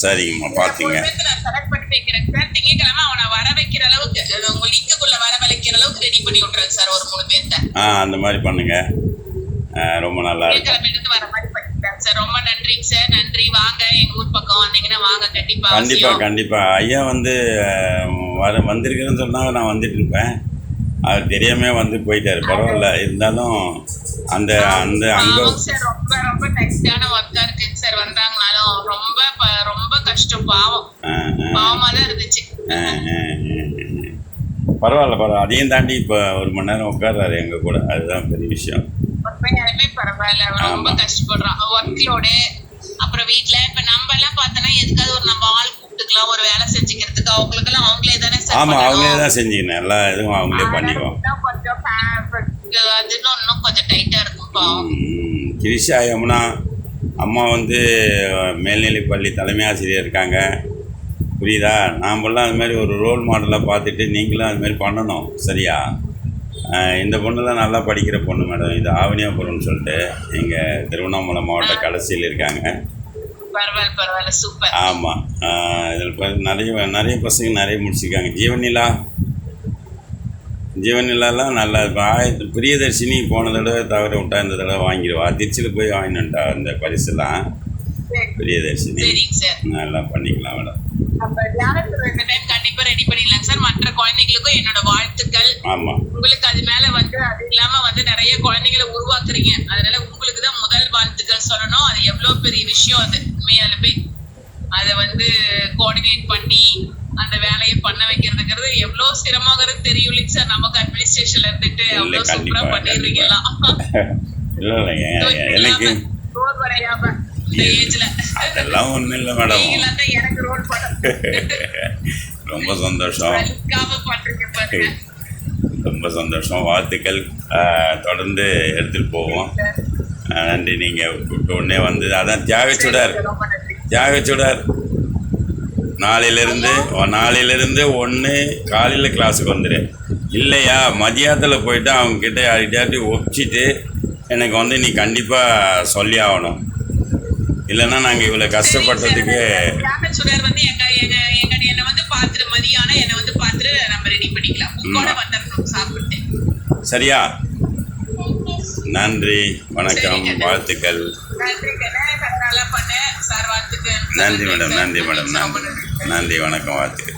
சரிங்கம்மா பார்த்துங்க நான் செலக்ட் பண்ணி வைக்கிறேன் சார் திங்கக்கிழமை அவனை வர வைக்கிற அளவுக்கு உங்க லிங்குக்குள்ள வர வைக்கிற அளவுக்கு ரெடி பண்ணி விட்டுறேன் சார் ஒரு மூணு பேர்த்த. ஆ அந்த மாதிரி பண்ணுங்க. ரொம்ப நல்லா இருந்து வர மாதிரி பண்ணிட்டேன் சார். ரொம்ப நன்றிங்க சார். நன்றி. வாங்க எங்க ஊர் பக்கம் வந்தீங்கன்னா வாங்க. கண்டிப்பா கண்டிப்பாக அவசியம். கண்டிப்பாக ஐயா வந்து வர வந்திருக்கிறேன்னு சொன்னாங்க நான் வந்துட்டு இருப்பேன். அவர் தெரியாம வந்து போயிட்டாரு. பரவாயில்ல. இருந்தாலும் அந்த அந்த அங்கே ரொம்ப ரொம்ப டெக்ஸ்டான ஒர்க்கா இருக்குங்க சார் வந்தாங்கனாலும் ரொம்ப ரொம்ப கஷ்டம் பாவம். பாவமா தான் இருந்துச்சு. பரவாயில்ல பரவாயில்ல. அதையும் தாண்டி இப்போ ஒரு மணி நேரம் உட்கார்றாரு எங்கள் கூட. அதுதான் பெரிய விஷயம். பரவாயில்ல. ரொம்ப. கஷ்டப்படுறான். ஒர்க் லோடு அப்புறம் வீட்ல இப்ப நம்ம எல்லாம் பார்த்தோன்னா எதுக்காவது ஒரு நம்ம ஆள் கூப்பிட்டுக்கலாம் ஒரு வேலை செஞ்சுக்கிறதுக்கு அவங்களுக்கு எல்லாம் அவங்களே தானே ஆமாம் அவங்களே. தான் செஞ்சுக்கணும். எல்லா இதுவும் அவங்களே பண்ணிக்குவோம். கொஞ்சம் அது இன்னும் இன்னும் கொஞ்சம் டைட்டா இருக்கும் பாவம் ம், கிரிஷா யமுனா அம்மா வந்து மேல்நிலைப் பள்ளி தலைமை ஆசிரியர் இருக்காங்க. புரியுதா? நாமெல்லாம் அது மாதிரி ஒரு ரோல் மாடலாக பார்த்துட்டு நீங்களும் அது மாதிரி பண்ணணும் சரியா? இந்த பொண்ணுலாம் நல்லா படிக்கிற பொண்ணு மேடம் இது ஆவணியாபுரம்னு சொல்லிட்டு எங்கள் திருவண்ணாமலை மாவட்ட கடைசியில் இருக்காங்க. பரவாயில்ல பரவாயில்ல. சூப்பர். ஆமாம் இதில் நிறைய நிறைய பசங்க நிறைய முடிச்சிருக்காங்க. ஜீவனிலா ஜீவனிலாலாம் நல்லா இப்போ ஆயிரத்து பிரியதர்ஷினி போன தடவை தவற விட்டா இந்த தடவை வாங்கிடுவா. திருச்சியில் போய் வாங்கினுட்டா அந்த பரிசுலாம் பிரியதர்ஷினி. நல்லா பண்ணிக்கலாம் மேடம் கண்டிப்பா ரெடி பண்ணிடலாம் சார். மற்ற குழந்தைங்களுக்கும் என்னோட வாழ்த்துக்கள். ஆமாம் உங்களுக்கு அது மேல வந்து அது இல்லாம வந்து நிறைய குழந்தைகளை உருவாக்குறீங்க. அதனால சொல்லணும். அது எவ்வளவு பெரிய விஷயம் அது. உண்மையாலுமே அதை வந்து கோஆர்டினேட் பண்ணி அந்த வேலையை பண்ண வைக்கிறதுங்கிறது எவ்வளவு சிரமங்கிறது தெரியும் இல்லைங்க சார். நமக்கு அட்மினிஸ்ட்ரேஷன்ல இருந்துட்டு அவ்வளவு சூப்பரா கண்டிப்பா, பண்ணிடுறீங்க எல்லாம் இல்லை இல்லை எ- எனக்கு ரோல் வரையாம இந்த ஏஜ்ல அதெல்லாம் ஒன்றும் இல்லை மேடம் எனக்கு ரோல் பண்ண ரொம்ப சந்தோஷம். ரொம்ப சந்தோஷம். வாழ்த்துக்கள். தொடர்ந்து எடுத்துகிட்டு போவோம். நன்றி நீங்கள் கூப்பிட்ட உடனே வந்து அதான் தியாகச்சுடர். தியாகச்சுடர். நாளையிலேருந்து நாளையிலேருந்து ஒன்று காலையில் கிளாஸுக்கு வந்துடு இல்லையா? மதியானத்தில் போயிட்டு அவங்க கிட்ட யார்கிட்டயாட்டி ஒப்பிச்சிட்டு எனக்கு வந்து நீ கண்டிப்பாக சொல்லி ஆகணும். இல்லைன்னா நாங்கள் இவ்வளோ கஷ்டப்பட்டதுக்கு சரியா? நன்றி வணக்கம் வாழ்த்துக்கள். நன்றி மேடம். நன்றி மேடம். நன்றி. நன்றி வணக்கம் வாழ்த்துக்கள்.